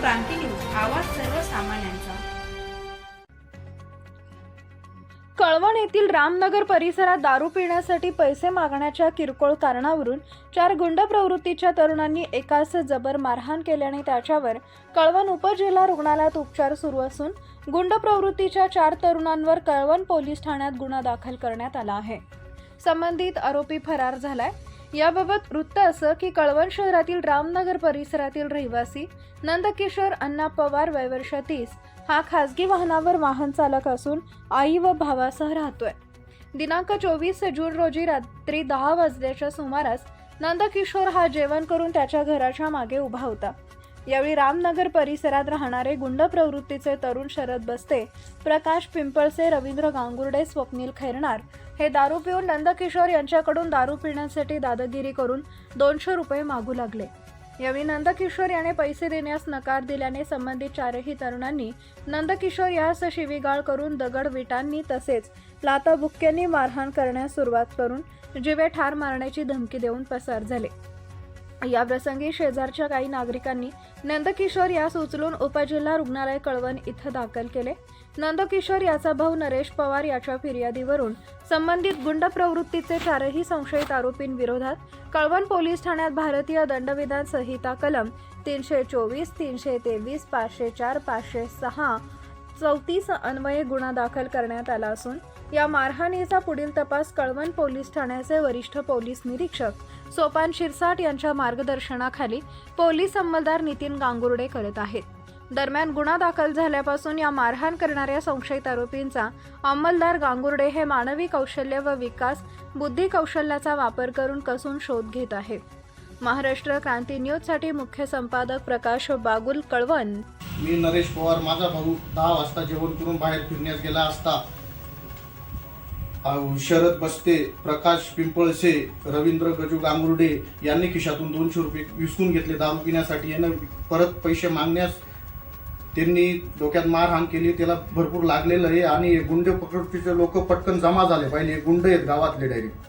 क्रांती news आवाज सर्वसामान्यांचा. कळवण येथील रामनगर परिसरात दारू पिण्यासाठी पैसे मागण्याच्या किरकोळ कारणावरून चार गुंड प्रवृत्तीच्या तरुणांनी एकास जबर मारहाण केल्याने त्याच्यावर कळवण उपजिल्हा रुग्णालयात उपचार सुरू असून गुंड प्रवृत्तीच्या चार तरुणांवर कळवण पोलीस ठाण्यात गुन्हा दाखल करण्यात आला आहे. संबंधित आरोपी फरार झालाय. याबाबत वृत्त असं की कळवण शहरातील रामनगर परिसरातील रहिवासी नंदकिशोर अण्णा पवार वयवर्ष तीस हा खासगी वाहनावर वाहन चालक असून आई व भावासह राहतोय. दिनांक चोवीस जून रोजी रात्री दहा वाजल्याच्या सुमारास नंदकिशोर हा जेवण करून त्याच्या घराच्या मागे उभा होता. यावेळी रामनगर परिसरात राहणारे गुंड प्रवृत्तीचे तरुण शरद बस्ते प्रकाश पिंपळसे रवींद्र गांगुर्डे स्वप्नील खैरणार हे दारू पिऊन नंदकिशोर यांच्याकडून दारू पिण्यासाठी दादागिरी करून दोनशे रुपये मागू लागले. यावेळी नंदकिशोर याने पैसे देण्यास नकार दिल्याने संबंधित चारही तरुणांनी नंदकिशोर यास शिवीगाळ करून दगड विटांनी तसेच लाताबुक्क्यांनी मारहाण करण्यास सुरुवात करून जिवे ठार मारण्याची धमकी देऊन पसार झाले. या प्रसंगी शेजारच्या काही नागरिकांनी नंदकिशोर यास उचलून उपजिल्हा रुग्णालय कळवण इथं दाखल केले. नंदकिशोर याचा भाऊ नरेश पवार याच्या फिर्यादीवरून संबंधित गुंड प्रवृत्तीचे चारही संशयित आरोपींविरोधात कळवण पोलीस ठाण्यात भारतीय दंडविधान संहिता कलम तीनशे चोवीस तीनशे तेवीस पाचशे चार पाचशे सहा चौतीस अन्वये गुन्हा दाखल करण्यात आला असून या मारहाणीचा पुढील तपास कळवण पोलीस ठाण्याचे वरिष्ठ पोलीस निरीक्षक सोपान शिरसाट यांच्या मार्गदर्शनाखाली पोलीस अंमलदार नितीन गांगुर्डे करत आहेत. दरम्यान गुन्हा दाखल झाल्यापासून या मारहाण करणाऱ्या संशयित आरोपींचा अंमलदार गांगुर्डे हे मानवी कौशल्य व विकास बुद्धी कौशल्याचा वापर करून कसून शोध घेत आहेत. महाराष्ट्र क्रांती न्यूजसाठी मुख्य संपादक प्रकाश बागुल कळवण. मी नरेश पवार माझा भाऊ दहा वाजता जेवण करून बाहेर फिरण्यास गेला असता शरद बस्ते प्रकाश पिंपळसे रवींद्र गजू गांगुर्डे यांनी खिशातून दोनशे रुपये विसकून घेतले दारू पिण्यासाठी. यानं परत पैसे मागण्यास त्यांनी डोक्यात मारहाण केली. त्याला भरपूर लागलेलं आहे आणि हे गुंड प्रकृतीचे लोक पटकन जमा झाले. पाहिजे हे गुंड आहेत गावातले डायरेक्ट